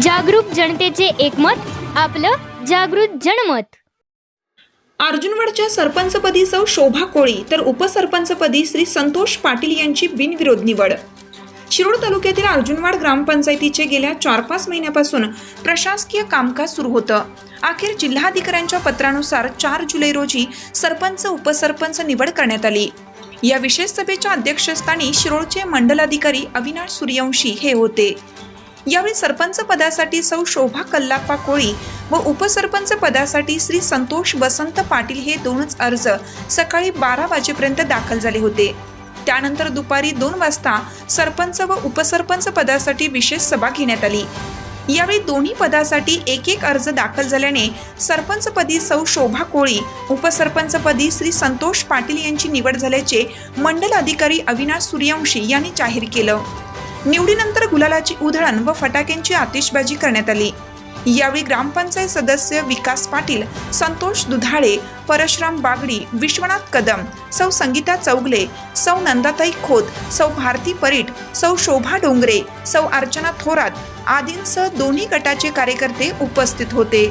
जागरूक जनतेचे एकमत आपलं जागृत जनमत. अर्जुनवाडच्या सरपंचपदी सौ शोभा कोळी तर उपसरपंचपदी श्री संतोष पाटील यांची बिनविरोध निवड. शिरोड तालुक्यातील अर्जुनवाड ग्रामपंचायतीचे गेल्या चार पाच महिन्यापासून प्रशासकीय कामकाज सुरू होतं. अखेर जिल्हाधिकाऱ्यांच्या पत्रानुसार चार जुलै रोजी सरपंच उपसरपंच निवड करण्यात आली. या विशेष सभेच्या अध्यक्षस्थानी शिरोडचे मंडलाधिकारी अविनाश सूर्यवंशी हे होते. यावेळी सरपंच पदासाठी सौ शोभा कल्लाप्पा कोळी व उपसरपंच पदासाठी श्री संतोष वसंत पाटील हे दोनच अर्ज सकाळी बारा वाजेपर्यंत दाखल झाले होते. त्यानंतर दुपारी दोन वाजता सरपंच व उपसरपंच पदासाठी विशेष सभा घेण्यात आली. यावेळी दोन्ही पदासाठी एक एक अर्ज दाखल झाल्याने सरपंचपदी सौ शोभा कोळी उपसरपंचपदी श्री संतोष पाटील यांची निवड झाल्याचे मंडल अधिकारी अविनाश सूर्यवंशी यांनी जाहीर केलं. निवडीनंतर गुलालाची उधळण व फटाक्यांची आतिषबाजी करण्यात आली. यावेळी ग्रामपंचायत सदस्य विकास पाटील संतोष दुधाळे परशुराम बागडी विश्वनाथ कदम सौ संगीता चौगले सौ नंदाताई खोत सौ भारती परीट सौ शोभा डोंगरे सौ अर्चना थोरात आदींसह दोन्ही गटाचे कार्यकर्ते उपस्थित होते.